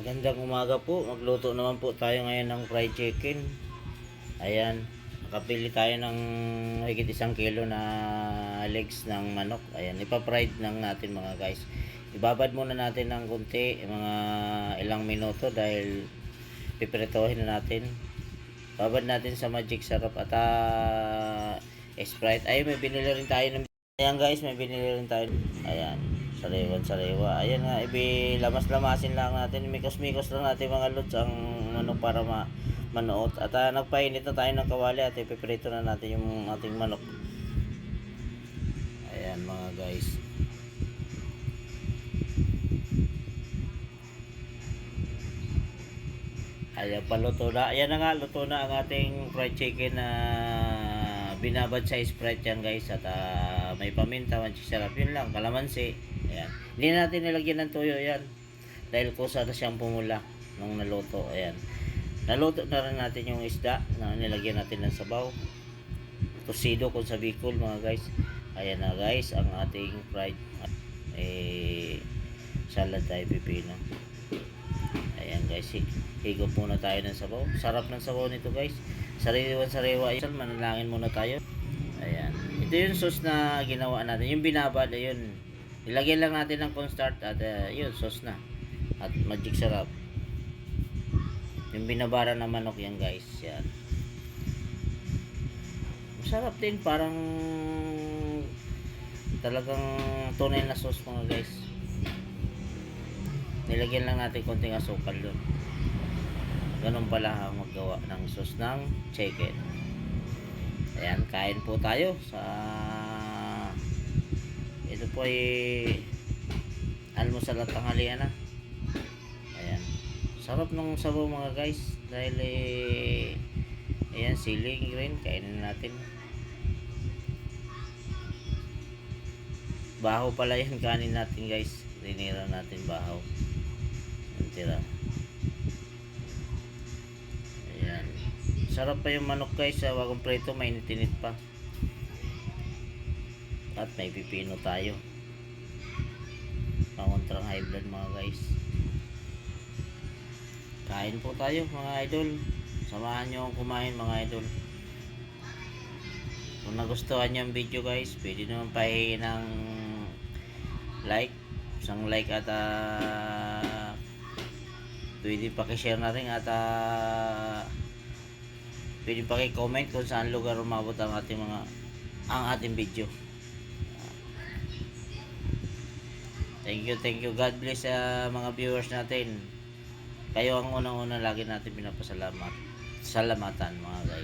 Magandang umaga po. Magluto naman po tayo ngayon ng fried chicken. Ayan. Nakapili tayo ng higit isang kilo na legs ng manok. Ayan. Ipa-fried lang natin mga guys. Ibabad muna natin ng kunti, mga ilang minuto dahil pipretohin na natin. Babad natin sa magic sarap at ah, Sprite. Ay, may binili rin tayo ng... Ayan guys, may binili rin tayo. Ayan. Sariwan, sariwa. Ayan nga, ibi lamas-lamasin lang natin. Mikos-mikos lang natin mga lods ang manok para ma manuot. At uh, nagpainit na tayo ng kawali at ipiprito na natin yung ating manok. Ayan mga guys. Ayan pa luto na. Ayan na nga, luto na ang ating fried chicken na binabad sa Sprite yan guys. At ah, may paminta, manchik sarap. Yun lang, kalamansi. Ayan. Hindi na natin nilagyan ng tuyo yan. Dahil kusa na siyang pumula nung naluto. Ayan. Naluto na rin natin yung isda na nilagyan natin ng sabaw. Tusido kung sa Bicol mga guys. Ayan na guys, ang ating fried eh, salad tayo pipino. Ayan guys, hi- higop muna tayo ng sabaw. Sarap ng sabaw nito guys. Sariwan sariwa yun. Manalangin muna tayo. Ayan. Ito yung sauce na ginawa natin. Yung binabad, ayun. Ilagay lang natin ng cornstarch at uh, yun, sauce na. At magic sarap. Yung binabara na manok yan guys. Yan. Masarap din. Parang talagang tunay na sauce mga guys. Nilagyan lang natin konting asukal doon. Ganun pala ang maggawa ng sauce ng chicken. Ayan, kain po tayo sa ito po ay almusal at tanghalian na. Ayan. Sarap ng sabaw mga guys dahil eh ayan siling rin kainin natin. Baho pala yung kanin natin guys. Dinira natin bahaw. Ang tira. Sarap pa yung manok guys. Sa wagong preto, mainit-init pa. At may pipino tayo. Pangontrang high mga guys. Kain po tayo mga idol. Samahan nyo akong kumain mga idol. Kung nagustuhan nyo ang video guys, pwede naman pahingin ng like. Isang like at ah, pwede pakishare na rin at ah, pwede paki-comment kung saan lugar umabot ang ating mga ang ating video. Thank you, thank you. God bless sa mga viewers natin. Kayo ang unang-una lagi natin pinapasalamat. Salamatan mga guys.